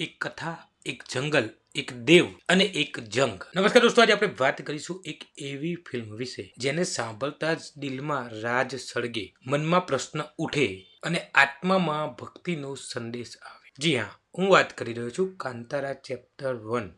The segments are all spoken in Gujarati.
એક કથા, એક જંગલ, એક દેવ અને એક જંગ. નમસ્કાર દોસ્તો, આજે આપણે વાત કરીશું એક એવી ફિલ્મ વિશે જેને સાંભળતા જ દિલમાં રાજ સળગે, મનમાં પ્રશ્ન ઉઠે અને આત્મામાં ભક્તિનો સંદેશ આવે. જી હા, હું વાત કરી રહ્યો છું કાંતારા ચેપ્ટર વન.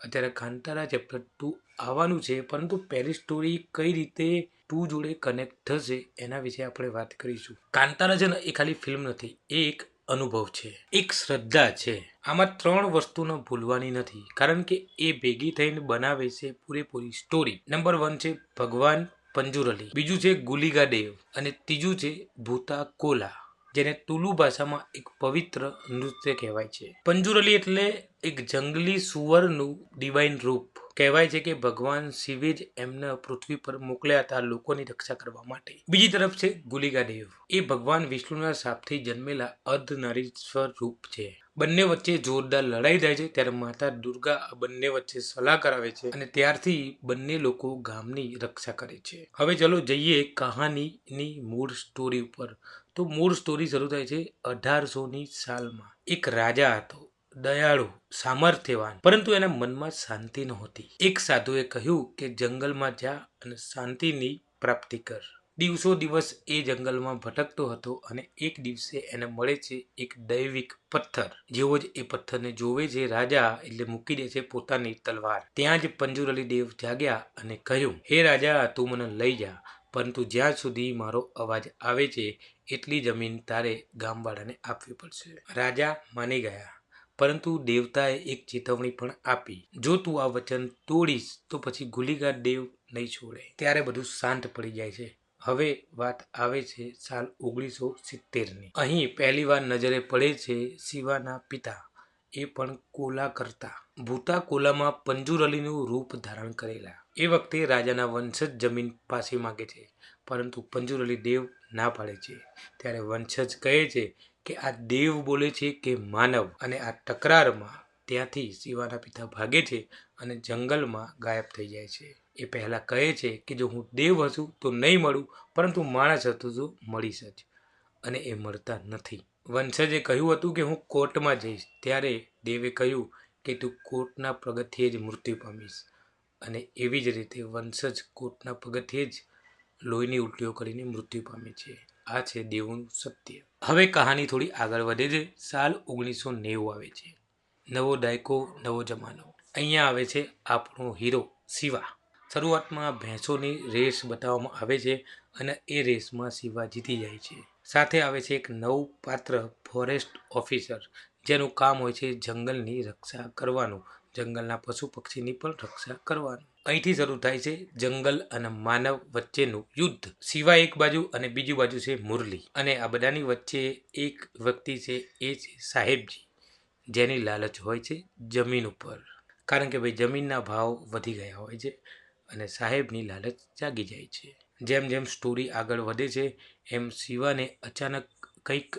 અત્યારે કાંતારા ચેપ્ટર ટુ આવવાનું છે, પરંતુ પહેલી સ્ટોરી કઈ રીતે ટુ જોડે કનેક્ટ થશે એના વિશે આપણે વાત કરીશું. કાંતારા છે ને, એ ખાલી ફિલ્મ નથી, એ એક અનુભવ છે. એક શ્રદ્ધા છે. આમાં ત્રણ વસ્તુને ભૂલવાની નથી. કારણ કે એ ભેગી થઈને બનાવે છે પૂરેપૂરી સ્ટોરી નંબર વન છે ભગવાન પંજુરલી. બીજું છે ગુલિગા દેવ અને ત્રીજું છે ભૂતા કોલા જેને તુલુ ભાષામાં એક પવિત્ર નૃત્ય કહેવાય છે. પંજુરલી એટલે એક જંગલી સુવરનું ડિવાઇન રૂપ. કહેવાય છે કે ભગવાન શિવે જ એમને પૃથ્વી પર મોકલ્યા હતા લોકોની રક્ષા કરવા માટે. બીજી તરફ છે ગુલિકા દેવ એ ભગવાન વિષ્ણુના શાપથી જન્મેલા અર્ધનારીશ્વર રૂપ છે. બંને વચ્ચે જોરદાર લડાઈ થાય છે ત્યારે માતા દુર્ગા આ બંને વચ્ચે સલાહ કરાવે છે અને ત્યારથી બંને લોકો ગામની રક્ષા કરે છે. હવે ચલો જઈએ કહાનીની મૂળ સ્ટોરી ઉપર. તો મૂળ સ્ટોરી શરૂ થાય છે અઢારસોની સાલમાં. એક રાજા હતો. દયાળુ, સામર્થ્યવાન. પરંતુ એના મનમાં શાંતિ નહોતી. એક સાધુએ કહ્યું કે જંગલમાં જા અને શાંતિની પ્રાપ્તિ કર. દિવસો દિવસ એ જંગલમાં ભટકતો હતો અને એક દિવસે એને મળે છે એક દૈવિક પથ્થર. જેવો જ એ પથ્થરને જોવે છે રાજા એટલે મૂકી દે છે પોતાની તલવાર. ત્યાં જ પંજુરલી દેવ જાગ્યા અને કહ્યું, હે રાજા, તું મને લઈ જા. પરંતુ જ્યાં સુધી મારો અવાજ આવે છે, એટલી જમીન તારે ગામવાળાને આપવી પડશે. રાજા માની ગયા. પરંતુ દેવતાએ એક ચેતવણી પણ આપી. જો તું આ વચન તોડીશ, તો પછી ગુલીગાર દેવ નહીં છોડે. ત્યારે બધું શાંત પડી જાય છે. હવે વાત આવે છે સાલ ઓગણીસો સિત્તેરની. અહીં પહેલીવાર નજરે પડે છે શિવાના પિતા. એ પણ કોલા કરતા. ભૂતા કોલામાં પંજુર અલીનું રૂપ ધારણ કરેલા. એ વખતે રાજાના વંશજ જમીન પાસે માંગે છે. પરંતુ પંજુર અલી દેવ ના પાડે છે. ત્યારે વંશજ કહે છે કે આ દેવ બોલે છે કે માનવ અને આ તકરારમાં ત્યાંથી શિવાના પિતા ભાગે છે અને જંગલમાં ગાયબ થઈ જાય છે. એ પહેલાં કહે છે કે જો હું દેવ હશું તો નહીં મળું, પરંતુ માણસ હતું તો મળીશ જ અને એ મળતા નથી. વંશજે કહ્યું હતું કે હું કોર્ટમાં જઈશ. ત્યારે દેવે કહ્યું કે તું કોર્ટના પગથિયે જ મૃત્યુ પામીશ. અને એવી જ રીતે વંશજ કોર્ટના પગથિયે જ લોહીની ઉલટીઓ કરીને મૃત્યુ પામે છે. આ છે દેવનું સત્ય. હવે કહાની થોડી આગળ વધે છે. સાલ ઓગણીસો નેવું આવે છે. નવો દાયકો, નવો જમાનો. અહીંયા આવે છે આપણો હીરો શિવા. શરૂઆતમાં ભેંસોની રેસ બતાવવામાં આવે છે અને એ રેસમાં શિવા જીતી જાય છે. સાથે આવે છે એક નવું પાત્ર ફોરેસ્ટ ઓફિસર, જેનું કામ હોય છે જંગલની રક્ષા કરવાનું. જંગલના પશુ પક્ષીની પણ રક્ષા કરવાનું. અહીંથી શરૂ થાય છે જંગલ અને માનવ વચ્ચેનું યુદ્ધ. શિવા એક બાજુ અને બીજી બાજુ છે મુરલી. અને આ બધાની વચ્ચે એક વ્યક્તિ છે એ છે સાહેબજી. જેની લાલચ હોય છે જમીન ઉપર. કારણ કે ભાઈ જમીનના ભાવ વધી ગયા હોય છે અને સાહેબની લાલચ જાગી જાય છે. જેમ જેમ સ્ટોરી આગળ વધે છે, એમ શિવાને અચાનક કંઈક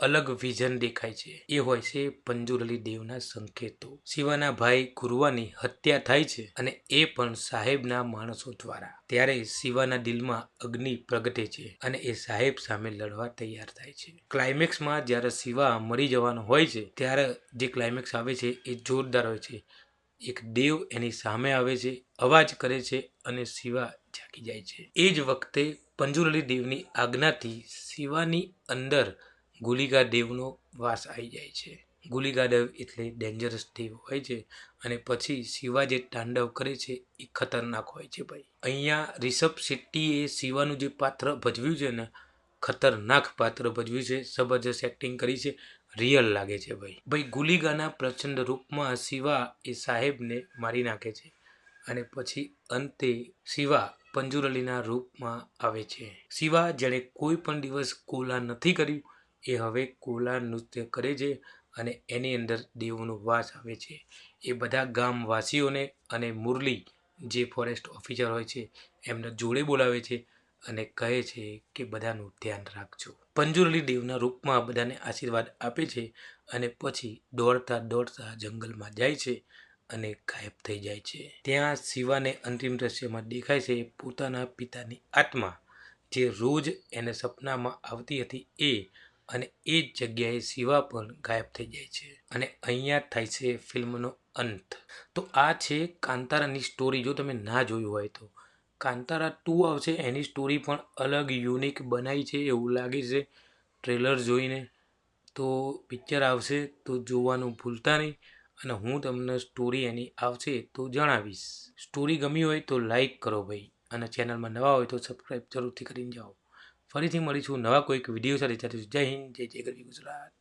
અલગ વિઝન દેખાય છે. એ હોય છે પંજુરલી દેવના સંકેતો. શિવાના ભાઈ ગુરુવાની હત્યા થાય છે અને એ પણ સાહેબના માણસો દ્વારા. ત્યારે શિવાના દિલમાં અગ્નિ પ્રગટે છે અને એ સાહેબ સામે લડવા તૈયાર થાય છે. ક્લાઇમેક્સમાં જ્યારે શિવા મરી જવાનો હોય છે, ત્યારે જે ક્લાઇમેક્સ આવે છે એ જોરદાર હોય છે. એક દેવ એની સામે આવે છે, અવાજ કરે છે અને શિવા જાગી જાય છે. એ જ વખતે પંજુરલી દેવની આજ્ઞાથી શિવાની અંદર ગુલિકા દેવનો વાસ આવી જાય છે. ગુલિકા દેવ એટલે ડેન્જરસ દેવ હોય છે અને પછી શિવા જે તાંડવ કરે છે એ ખતરનાક હોય છે ભાઈ. અહીંયા રિષભ શેટ્ટીએ શિવાનું જે પાત્ર ભજવ્યું છે ને, ખતરનાક પાત્ર ભજવ્યું છે, જબરજસ્ત એક્ટિંગ કરી છે રિયલ લાગે છે ભાઈ. ભાઈ ગુલિગાના પ્રચંડ રૂપમાં શિવા એ સાહેબને મારી નાખે છે અને પછી અંતે શિવા પંજુરલીના રૂપમાં આવે છે. શિવા જેણે કોઈ પણ દિવસ કોલા નથી કર્યું એ હવે કોલા નૃત્ય કરે છે અને એની અંદર દેવોનો વાસ આવે છે. એ બધા ગામવાસીઓને અને મુરલી જે ફોરેસ્ટ ઓફિસર હોય છે, એમને જોડે બોલાવે છે અને કહે છે કે બધાનું ધ્યાન રાખજો. પંજુરલી દેવના રૂપમાં બધાને આશીર્વાદ આપે છે અને પછી દોડતા દોડતા જંગલમાં જાય છે અને ગાયબ થઈ જાય છે. ત્યાં શિવાને અંતિમ દ્રશ્યમાં દેખાય છે પોતાના પિતાની આત્મા. જે રોજ એને સપનામાં આવતી હતી એ અને એ જ જગ્યાએ શિવા પણ ગાયબ થઈ જાય છે. અને અહીંયા થાય છે ફિલ્મનો અંત. તો આ છે કાંતારાની સ્ટોરી જો તમે ના જોયું હોય તો. કાંતારા ટુ આવશે. એની સ્ટોરી પણ અલગ યુનિક બનાવી છે એવું લાગે છે ટ્રેલર જોઈને. તો પિક્ચર આવશે તો જોવાનું ભૂલતા નહીં. અને હું તમને સ્ટોરી એની આવશે તો જણાવીશ. સ્ટોરી ગમી હોય તો લાઈક કરો ભાઈ. અને ચેનલમાં નવા હોય તો સબસ્ક્રાઈબ જરૂરથી કરીને જાઓ. ફરીથી મળીશું નવા કોઈક વીડિયો સાથે. જય હિન્દ જય જય ગરવી ગુજરાત.